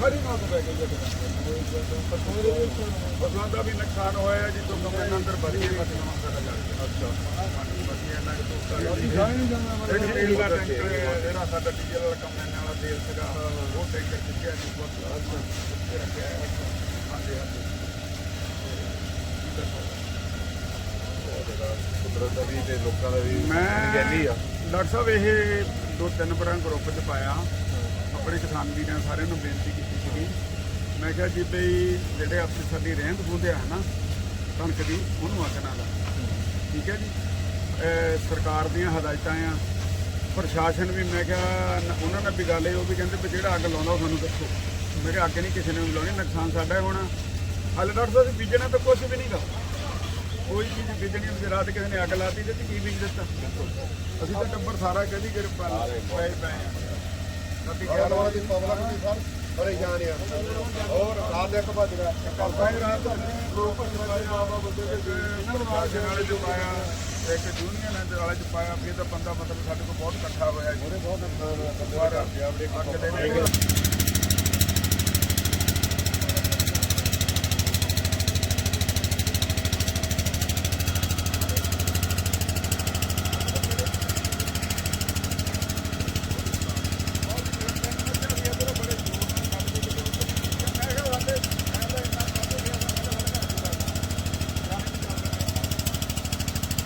ਹਰੀ ਨਾਲ ਬੈ ਗਈ ਪਸ਼ੂਆਂ ਦਾ ਵੀ ਨੁਕਸਾਨ ਹੋਇਆ ਜੀ ਤੋਂ ਕਮਰੇ ਦੇ ਅੰਦਰ ਭਰੀ ਹੈ ਪਸ਼ੂਆਂ ਦਾ ਜਾ ਕੇ ਅੱਛਾ। ਬਾਕੀ ਇਹਨਾਂ ਦੇ ਤੋਂ ਅਸੀਂ ਜਾਣ ਨਹੀਂ ਜਾਣਾ ਤੇਲ ਦਾ ਟੈਂਕਰ ਜਿਹੜਾ ਸਾਡਾ ਡੀਜ਼ਲ ਵਾਲਾ ਕਮਰੇ ਵਾਲਾ ਤੇਲ ਸੀਗਾ ਉਹ ਟੈਂਕਰ ਚੁੱਕਿਆ ਜੀ ਬਹੁਤ ਅੱਛਾ। ਰੱਖਿਆ ਹੈ। ਹਾਂਜੀ ਹਾਂਜੀ। ਕੁਦਰਤ ਦਾ ਵੀ ਤੇ ਲੋਕਾਂ ਦਾ ਵੀ ਮੈਂ ਡਾਕਟਰ ਸਾਹਿਬ ਇਹ ਦੋ ਤਿੰਨ ਬਰਾਂ ਗਰੁੱਪ 'ਚ ਪਾਇਆ। ਆਪਣੇ ਕਿਸਾਨ ਵੀਰਾਂ ਸਾਰਿਆਂ ਨੂੰ ਬੇਨਤੀ ਕੀਤੀ ਸੀਗੀ। ਮੈਂ ਕਿਹਾ ਜੀ ਬਈ ਜਿਹੜੇ ਆਪਣੀ ਸਾਡੀ ਰਹਿੰਦ ਖੂੰਹਦੇ ਆ ਨਾ ਕਣਕ ਦੀ ਉਹਨੂੰ ਅੱਗ ਨਾ ਲਾ ਠੀਕ ਹੈ ਜੀ? ਸਰਕਾਰ ਦੀਆਂ ਹਦਾਇਤਾਂ ਆ। ਪ੍ਰਸ਼ਾਸਨ ਵੀ ਮੈਂ ਕਿਹਾ ਉਹਨਾਂ ਨਾਲ ਵੀ ਗੱਲ ਇਹ ਉਹ ਵੀ ਕਹਿੰਦੇ ਵੀ ਜਿਹੜਾ ਅੱਗ ਲਾਉਂਦਾ ਉਹ ਸਾਨੂੰ ਦੱਸੋ। ਮੈਂ ਕਿਹਾ ਅੱਗ ਨਹੀਂ ਕਿਸੇ ਨੇ ਵੀ ਲਾਉਣੀ ਨੁਕਸਾਨ ਸਾਡਾ ਹੀ ਹੋਣਾ। ਹਾਲੇ ਡਾਕਟਰ ਸਾਹਿਬ ਬੀਜਣਾ ਤਾਂ ਕੁਝ ਵੀ ਨਹੀਂਗਾ ਕੋਈ ਚੀਜ਼ ਬੀਜਣੀ ਹੁੰਦੀ ਰਾਤ ਕਿਸੇ ਨੇ ਅੱਗ ਲਾਤੀ ਤੇ ਕੀ ਬੀਜ ਦਿੱਤਾ? ਅਸੀਂ ਤਾਂ ਟੱਬਰ ਸਾਰਾ ਕਦੀ ਕਿ ਪਏ ਪਏ ਆਉਣ ਵਾਲੀ ਪਬਲਿਕ ਵੀ ਸਰ ਪਰੇਸ਼ਾਨ ਆ ਔਰ ਰਾਤ ਇੱਕ ਵੱਜ ਗਿਆ ਪਾਪਾ ਹੀ ਰਾਤ ਗਰੁੱਪ ਚਲਾਇਆ ਆਵਾ ਬੰਦੇ ਦੇ ਇਹਨਾਂ ਨਾਲ ਜਨਾਲੇ ਚ ਪਾਇਆ ਇੱਕ ਜੂਨੀਅਰ ਦੇ ਵਾਲੇ ਚ ਪਾਇਆ ਵੀ ਤਾਂ ਬੰਦਾ ਮਤਲਬ ਸਾਡੇ ਕੋਲ ਬਹੁਤ ਇਕੱਠਾ ਹੋਇਆ ਜੀ ਬਹੁਤ ਨੁਕਸਾਨ ਹੋਇਆ ਅੱਗ ਦੇ ਵਿੱਚ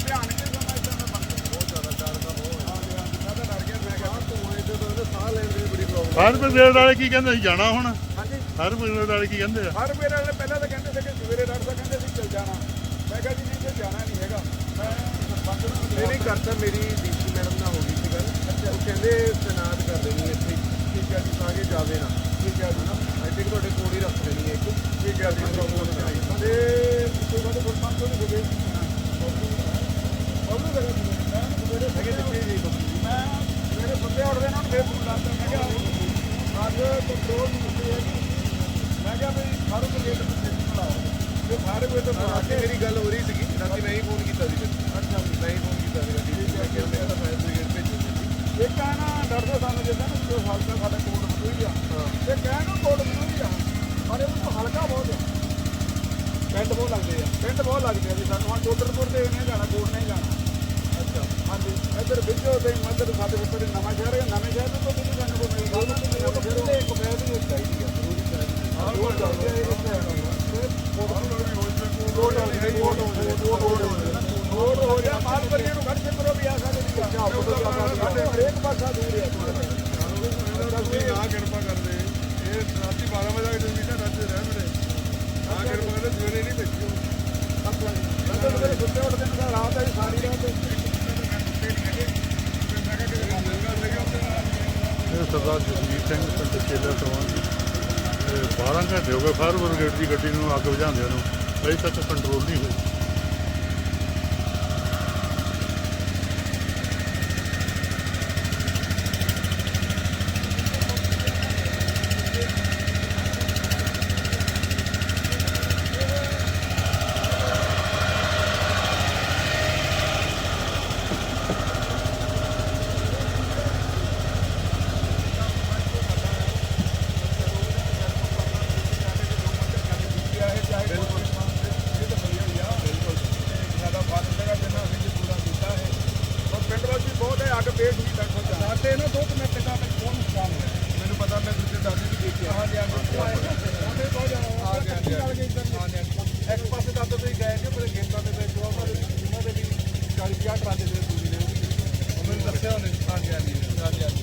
ਧਿਆਨ ਕੇ ਸਮਝਦਾ ਮੈਂ ਬੰਦ ਬਹੁਤ ਜ਼ਿਆਦਾ ਡਰ ਦਾ ਬਹੁਤ ਹਾਂ ਹਾਂ ਮੈਂ ਤਾਂ ਡਰ ਗਿਆ ਮੈਂ ਕਿਹਾ ਤੂੰ ਇਹ ਤਾਂ ਸਾਹ ਲੈਣ ਦੀ ਬੜੀ ਪ੍ਰੋਬਲਮ ਹਰ ਬ੍ਰਿਗੇਡ ਵਾਲੇ ਕੀ ਕਹਿੰਦੇ ਸੀ ਜਾਣਾ ਹੁਣ। ਹਾਂਜੀ। ਹਰ ਬ੍ਰਿਗੇਡ ਵਾਲੇ ਕੀ ਕਹਿੰਦੇ ਆ? ਹਰ ਮੇਰੇ ਵਾਲੇ ਪਹਿਲਾਂ ਤਾਂ ਕਹਿੰਦੇ ਸੀ ਕਿ ਸਵੇਰੇ ਡਾਕਟਰ ਸਾਹਿਬ ਕਹਿੰਦੇ ਸੀ ਚੱਲ ਜਾਣਾ। ਮੈਂ ਕਿਹਾ ਜੀ ਨਹੀਂ ਤੇ ਜਾਣਾ ਨਹੀਂ ਹੈਗਾ। ਮੈਂ ਸਰਪੰਚ ਨੂੰ ਨਹੀਂ ਨਹੀਂ ਕਰਤਾ ਮੇਰੀ ਡੀਸੀ ਮੈਡਮ ਨਾਲ ਹੋ ਗਈ ਸੀ ਗੱਲ। ਉਹ ਕਹਿੰਦੇ ਤਨਾਤ ਕਰ ਦੇਣੀ ਹੈ ਇੱਥੇ। ਠੀਕ ਹੈ ਜੀ ਤਾਂ ਕਿ ਜਾਵੇ ਨਾ। ਠੀਕ ਹੈ ਜੀ ਨਾ ਆਈ ਥਿੰਕ ਤੁਹਾਡੇ ਕੋਲ ਹੀ ਰੱਖ ਦੇਣੀ ਹੈ ਇੱਕ। ਠੀਕ ਹੈ ਜੀ ਪ੍ਰੋਬਲਮ ਨਹੀਂ ਤੇ ਕੋਈ ਗੱਲ ਸਰਪੰਚ ਤੋਂ ਨਹੀਂ ਹੋਵੇ ਪ੍ਰੋਬਲਮ ਲਗਾ ਜੀ ਮੈਂ ਸਵੇਰੇ ਸਗੇ ਦਿੱਤੇ ਜੀ ਮੈਂ ਸਵੇਰੇ ਸੁੱਤੇ ਉੱਠਦੇ ਨਾਲ ਫੇਰ ਫੋਨ ਲਾਤਾ ਅੱਜ ਕੰਟਰੋਲ ਨਹੀਂ ਹੈ ਮੈਂ ਕਿਹਾ ਵੀ ਸਾਰੇ ਤੋਂ ਲੇਟ ਤੁਸੀਂ ਬੁਲਾਓ ਤੇ ਸਾਰੇ ਕੋਈ ਤਾਂ ਬੁਲਾ ਕੇ ਮੇਰੀ ਗੱਲ ਹੋ ਰਹੀ ਸੀਗੀ ਰਾਤੀ ਮੈਂ ਹੀ ਫੋਨ ਕੀਤਾ ਸੀ ਫਿਰ ਅੱਛਾ ਮੈਂ ਹੀ ਫੋਨ ਕੀਤਾ ਸੀ ਡੀਸੀ ਮੈਂ ਕਿਹਾ ਮੈਂ ਤਾਂ ਫਾਇਰ ਬ੍ਰਿਗੇਡ ਭੇਜੋ ਇੱਕ ਆ ਨਾ ਡਰਦੇ ਸਾਨੂੰ ਜਿੱਦਾਂ ਨਾ ਜੋ ਹਲਕਾ ਸਾਡਾ ਕੋਟ ਬਦੂਈ ਆ ਤੇ ਕਹਿਣ ਨੂੰ ਕੋਟ ਬਦੂਈ ਆ ਪਰ ਇਹ ਤੋਂ ਹਲਕਾ ਬਹੁਤ ਆ ਪਿੰਡ ਬਹੁਤ ਲੱਗਦੇ ਆ ਪਿੰਡ ਬਹੁਤ ਲੱਗਦੇ ਆ ਜੀ ਸਾਨੂੰ ਹੁਣ ਡੋਡਰਪੁਰ ਦੇ ਨਹੀਂ ਜਾਣਾ ਕੋਟ ਨੇ ਜਾਣਾ ਅੱਛਾ ਹਾਂਜੀ ਇੱਧਰ ਵਿੱਚੋਂ ਤੇ ਮੱਧਰ ਸਾਡੇ ਉੱਪਰ ਨਵਾਂ ਸ਼ਹਿਰ ਹੈ, ਨਵੇਂ ਸ਼ਹਿਰ ਤੋਂ ਵੀ ਸਾਨੂੰ ਕੋਈ ਮਿਲ ਗਿਆ ਨਵਾਂ ਸ਼ਹਿਰ ਤੇ ਇੱਕ ਬੈਗ ਵੀ ਚਾਹੀਦੀ ਆ ਜ਼ਰੂਰੀ ਚਾਹੀਦੀ ਆ ਉਹ ਚੱਲਦੇ ਆ ਇੱਕ ਕੋਟ ਹੋ। ਗਿਆ ਕੋਟ ਹੋ ਗਿਆ ਕੋਟ ਹੋ ਗਿਆ ਮਾਲ ਪਰੀਆਂ ਨੂੰ ਘੱਟ ਕਰੋ ਵੀ ਆ ਸਾਡੇ ਦੀ ਸਾਡੇ ਹਰੇਕ ਪਾਸਾ ਦੂਰ ਹੈ। ਤੁਸੀਂ ਨਾ ਕਿਰਪਾ ਕਰਦੇ ਇਹ ਰਾਤੀ 12 ਵਜੇ ਤੱਕ ਤੁਸੀਂ ਤਾਂ ਰਾਤੀ ਰਹਿ ਮੇਰੇ ਨਾ ਕਿਰਪਾ ਕਰਦੇ ਸਵੇਰੇ ਨਹੀਂ ਭੇਜਿਓ ਅੰਦਰ ਮੇਰੇ ਸੁੱਤੇ ਉੱਠਦੇ ਨੇ ਤਾਂ ਰਾਤ ਹੈ ਸਾਰੀ ਰਾਤ ਇਹ ਸਰਦਾਰ ਜਸਵੀਰ ਸਿੰਘ ਪਿੰਡ ਚੇਲਾ ਤੋਂ ਆ ਜੀ। ਇਹ 12 ਘੰਟੇ ਹੋ ਗਏ ਫਾਇਰ ਬ੍ਰਿਗੇਡ ਦੀ ਗੱਡੀ ਨੂੰ ਅੱਗ ਬੁਝਾਉਂਦਿਆਂ ਨੂੰ ਅਜੇ ਤੱਕ ਕੰਟਰੋਲ ਨਹੀਂ ਹੋਈ ਬਹੁਤ ਹੈ ਅੱਗ ਪੇਟ ਵੀ ਤੱਕ ਸਾਡੇ ਨਾ ਦੋ ਮਿੰਟ ਦਾ ਬਹੁਤ ਨੁਕਸਾਨ ਹੋਇਆ। ਮੈਨੂੰ ਪਤਾ ਮੈਂ ਦੂਜੇ ਦਾਦੀ ਵੀ ਦੇਖਿਆ। ਹਾਂਜੀ ਹਾਂਜੀ ਬਹੁਤ ਜ਼ਿਆਦਾ ਆ ਗਿਆ ਇੱਕ ਪਾਸੇ ਤਾਂ ਤੁਸੀਂ ਗਏ ਕਿ ਪਰ ਗੇਂਦਾਂ ਦੇ ਵਿੱਚ ਉਹਨਾਂ ਦੇ ਵੀ 40 50 ਟਰਾਲੇ ਦੇ ਦੂਰੀ ਦੇ ਉਹ ਮੈਨੂੰ ਦੱਸਿਆ ਉਹਨੇ। ਹਾਂਜੀ ਹਾਂਜੀ ਹਾਂਜੀ ਹਾਂਜੀ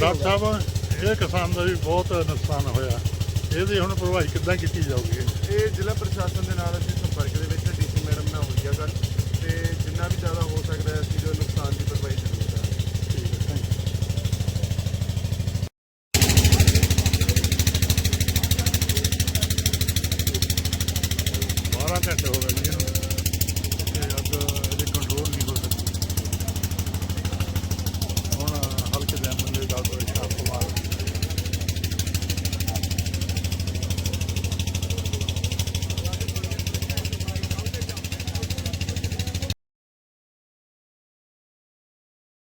ਡਾਕਟਰ ਸਾਹਿਬ ਇਹ ਕਿਸਾਨ ਦਾ ਵੀ ਬਹੁਤ ਨੁਕਸਾਨ ਹੋਇਆ। ਇਹਦੀ ਹੁਣ ਭਰਵਾਈ ਕਿੱਦਾਂ ਕੀਤੀ ਜਾਊਗੀ? ਇਹ ਜ਼ਿਲ੍ਹਾ ਪ੍ਰਸ਼ਾਸਨ ਦੇ ਨਾਲ ਅਸੀਂ ਸੰਪਰਕ ਦੇ ਵਿੱਚ ਡੀਸੀ ਮੈਡਮ ਨਾਲ ਹੋਈ ਆ ਗੱਲ ਤੇ ਜਿੰਨਾ ਵੀ ਜ਼ਿਆਦਾ ਹੋ ਸਕਦਾ ਹੈ ਅਸੀਂ ਜੋ ਨੁਕਸਾਨ ਦੀ ਭਰਪਾਈ ਜ਼ਰੂਰ ਕਰਾਂਗੇ ਠੀਕ ਹੈ 12 ਘੰਟੇ ਹੋ ਗਏ ਜੀ ਇਹਨੂੰ। ਅੱਜ I'll go